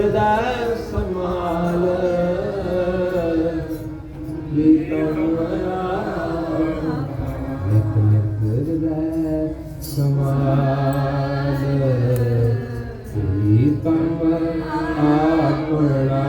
ਹਿਰਦੈ ਸਮਾਲ ਪ੍ਰੀਤਮ ਆਪਣਾ ਨਿਤ ਨਿਤ ਆਪਣਾ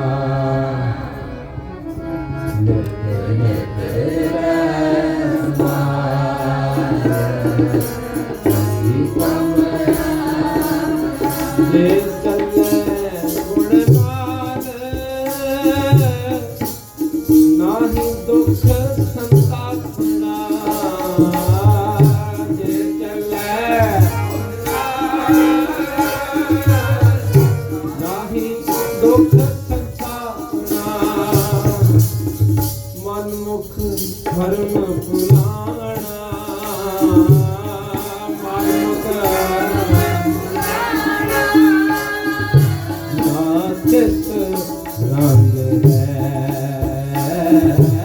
Yeah.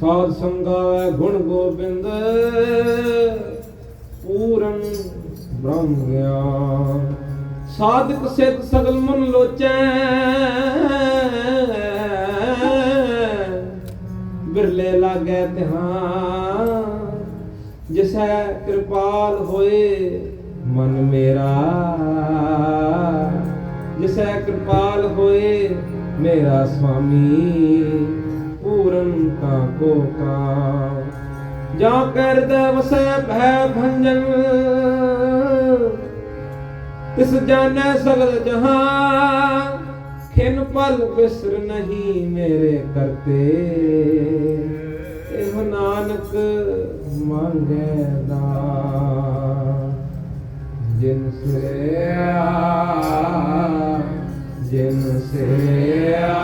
ਸਾਧ ਸੰਗਾ ਗੁਣ ਗੋਬਿੰਦ, ਪੂਰਨ ਬ੍ਰਹਮ ਗਿਆਨ। ਸਾਧਕ ਸਿੱਧ ਸਗਲ ਮਨ ਲੋਚੈ, ਬਿਰਲੇ ਲਾਗੈ ਤਿਹਾਨ ਜਿਸੈ ਕਿਰਪਾਲ ਹੋਏ ਮਨ ਮੇਰਾ, ਜਿਸੈ ਕਿਰਪਾਲ ਹੋਏ ਮੇਰਾ ਸੁਆਮੀ ਪੂਰਨ ਤਾ ਕੋ। ਕਾ ਜਾਂ ਕਰਦਾ ਵਸੈ ਭੈ ਭੰਜਨ। ਤਿਸ ਜਾਣੈ ਸਗਲ ਜਹਾਂ, ਖਿਨ ਪਲ ਬਿਸਰ ਨਹੀਂ ਮੇਰੇ ਕਰਤੇ। ਇਹ ਨਾਨਕ ਮੰਗੈ ਦਾ ਜਿਨ ਸਿਆ ਜਿਨ ਸਿਆ